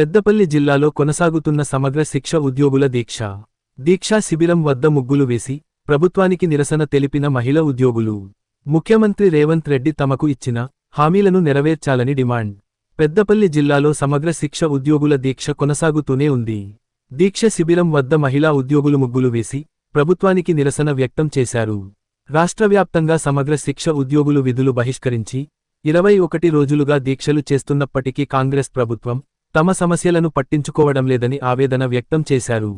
పెద్దపల్లి జిల్లాలో కొనసాగుతున్న సమగ్ర శిక్ష ఉద్యోగుల దీక్ష. దీక్షా శిబిరం వద్ద ముగ్గులు వేసి ప్రభుత్వానికి నిరసన తెలిపిన మహిళ ఉద్యోగులు. ముఖ్యమంత్రి రేవంత్ రెడ్డి తమకు ఇచ్చిన హామీలను నెరవేర్చాలని డిమాండ్. పెద్దపల్లి జిల్లాలో సమగ్ర శిక్ష ఉద్యోగుల దీక్ష కొనసాగుతూనే ఉంది. దీక్ష శిబిరం వద్ద మహిళా ఉద్యోగులు ముగ్గులు వేసి ప్రభుత్వానికి నిరసన వ్యక్తం చేశారు. రాష్ట్రవ్యాప్తంగా సమగ్ర శిక్ష ఉద్యోగులు విధులు బహిష్కరించి ఇరవై ఒకటి రోజులుగా దీక్షలు చేస్తున్నప్పటికీ కాంగ్రెస్ ప్రభుత్వం తమ సమస్యలను పట్టించుకోవడం లేదని ఆవేదన వ్యక్తం చేశారు.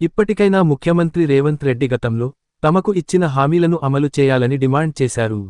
ఇప్పటికైనా ముఖ్యమంత్రి రేవంత్ రెడ్డి గతంలో తమకు ఇచ్చిన హామీలను అమలు చేయాలని డిమాండ్ చేశారు.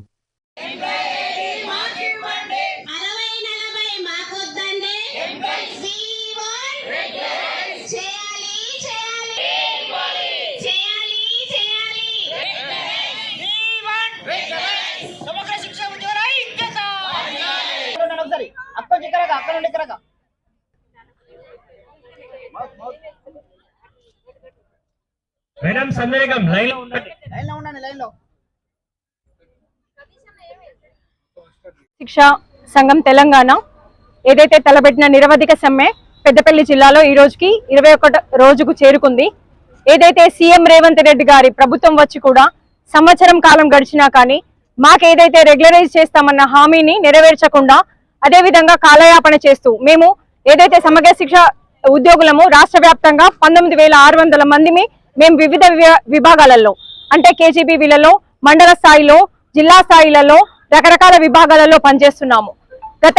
మేడం సందేహం లైన్లో ఉండండి. లైన్లో ఉండండి లైన్లో శిక్ష సంఘం తెలంగాణ ఏదైతే తలబెట్టిన నిరవధిక సమ్మె పెద్దపల్లి జిల్లాలో ఈ రోజుకి ఇరవై ఒకటి రోజుకు చేరుకుంది. ఏదైతే సీఎం రేవంత్ రెడ్డి గారి ప్రభుత్వం వచ్చి కూడా సంవత్సరం కాలం గడిచినా కానీ మాకు ఏదైతే రెగ్యులరైజ్ చేస్తామన్న హామీని నెరవేర్చకుండా అదే విధంగా కాలయాపన చేస్తూ మేము ఏదైతే సమగ్ర శిక్ష ఉద్యోగులము రాష్ట్ర వ్యాప్తంగా పంతొమ్మిది వేల ఆరు వందల మందిని మేము వివిధ విభా- విభాగాలలో అంటే కేజీబీవీలలో మండల స్థాయిలో జిల్లా స్థాయిలలో రకరకాల విభాగాలలో పనిచేస్తున్నాము. గత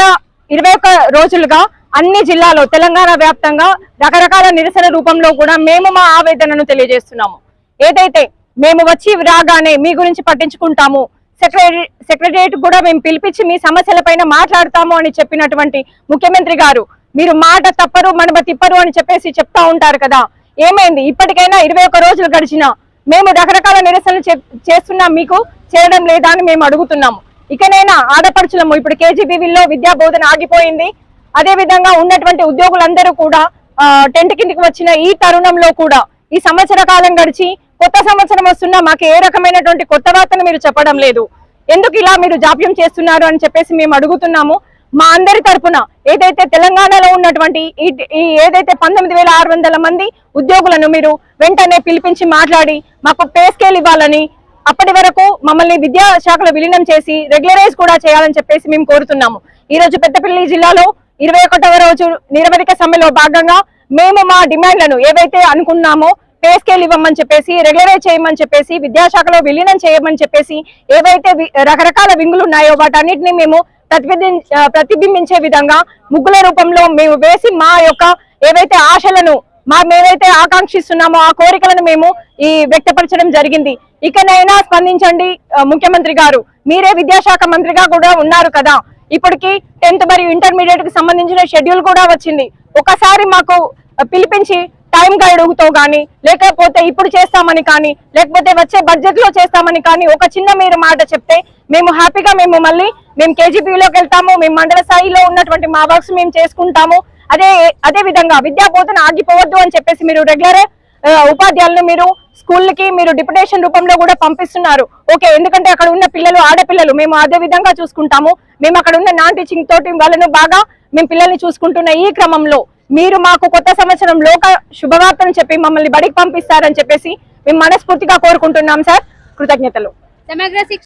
ఇరవై ఒక్క రోజులుగా అన్ని జిల్లాలో తెలంగాణ వ్యాప్తంగా రకరకాల నిరసన రూపంలో కూడా మేము మా ఆవేదనను తెలియజేస్తున్నాము. ఏదైతే మేము వచ్చి రాగానే మీ గురించి పట్టించుకుంటాము సెక్రటరీ సెక్రటరియట్ కూడా మేము పిలిపించి మీ సమస్యలపైన మాట్లాడతాము అని చెప్పినటువంటి ముఖ్యమంత్రి గారు మీరు మాట తప్పరు మనమ తిప్పరు అని చెప్పేసి చెప్తా ఉంటారు కదా ఏమైంది? ఇప్పటికైనా ఇరవై ఒక్క రోజులు గడిచినా మేము రకరకాల నిరసనలు చేస్తున్నాం మీకు చేయడం లేదా అని మేము అడుగుతున్నాము. ఇకనైనా ఆడపడుచులము ఇప్పుడు కేజీబీవీలో విద్యా బోధన ఆగిపోయింది. అదే విధంగా ఉన్నటువంటి ఉద్యోగులందరూ కూడా టెంట్ కిందికి వచ్చిన ఈ తరుణంలో కూడా ఈ సంవత్సర కాలం గడిచి కొత్త సంవత్సరం వస్తున్నా మాకు ఏ రకమైనటువంటి కొత్త వార్తను మీరు చెప్పడం లేదు. ఎందుకు ఇలా మీరు జాప్యం చేస్తున్నారు అని చెప్పేసి మేము అడుగుతున్నాము. మా అందరి తరఫున ఏదైతే తెలంగాణలో ఉన్నటువంటి ఈ ఏదైతే పంతొమ్మిది వేల ఆరు వందల మంది ఉద్యోగులను మీరు వెంటనే పిలిపించి మాట్లాడి మాకు పే స్కేల్ ఇవ్వాలని అప్పటి వరకు మమ్మల్ని విద్యా శాఖలో విలీనం చేసి రెగ్యులరైజ్ కూడా చేయాలని చెప్పేసి మేము కోరుతున్నాము. ఈ రోజు పెద్దపల్లి జిల్లాలో ఇరవై ఒకటవ రోజు నిరవధిక సమ్మెలో భాగంగా మేము మా డిమాండ్లను ఏవైతే అనుకున్నామో పే స్కేల్ ఇవ్వమని చెప్పేసి రెగ్యులరైజ్ చేయమని చెప్పేసి విద్యాశాఖలో విలీనం చేయమని చెప్పేసి ఏవైతే వి- రకరకాల వింగులు ఉన్నాయో వాటన్నిటిని మేము ప్రతిబింబిం ప్రతిబింబించే విధంగా ముగ్గుల రూపంలో మేము వేసి మా యొక్క ఏవైతే ఆశలను మా మేమైతే ఆకాంక్షిస్తున్నామో ఆ కోరికలను మేము ఈ వ్యక్తపరచడం జరిగింది. ఇకనైనా స్పందించండి ముఖ్యమంత్రి గారు. మీరే విద్యాశాఖ మంత్రిగా కూడా ఉన్నారు కదా. ఇప్పటికి టెన్త్ మరియు ఇంటర్మీడియట్కి సంబంధించిన షెడ్యూల్ కూడా వచ్చింది. ఒకసారి మాకు పిలిపించి టైం గడువుతో కానీ లేకపోతే ఇప్పుడు చేస్తామని కానీ లేకపోతే వచ్చే బడ్జెట్లో చేస్తామని కానీ ఒక చిన్న మీరు మాట చెప్తే మేము హ్యాపీగా మేము మళ్ళీ మేము కేజీపీలోకి వెళ్తాము మేము మండల స్థాయిలో ఉన్నటువంటి మా వర్క్స్ మేము చేసుకుంటాము. అదే అదే విధంగా విద్యా బోధన ఆగిపోవద్దు అని చెప్పేసి మీరు రెగ్యులర్ ఉపాధ్యాయులను మీరు స్కూల్కి మీరు డిప్యుటేషన్ రూపంలో కూడా పంపిస్తున్నారు. ఓకే ఎందుకంటే అక్కడ ఉన్న పిల్లలు ఆడపిల్లలు మేము అదే విధంగా చూసుకుంటాము. మేము అక్కడ ఉన్న నాన్ టీచింగ్ తోటి వాళ్ళను బాగా మేము పిల్లల్ని చూసుకుంటున్న ఈ క్రమంలో మీరు మాకు కొత్త సంవత్సరం లోక శుభవార్తను చెప్పి మమ్మల్ని బడికి పంపిస్తారని చెప్పేసి మేము మనస్ఫూర్తిగా కోరుకుంటున్నాం సార్. కృతజ్ఞతలు. సమగ్ర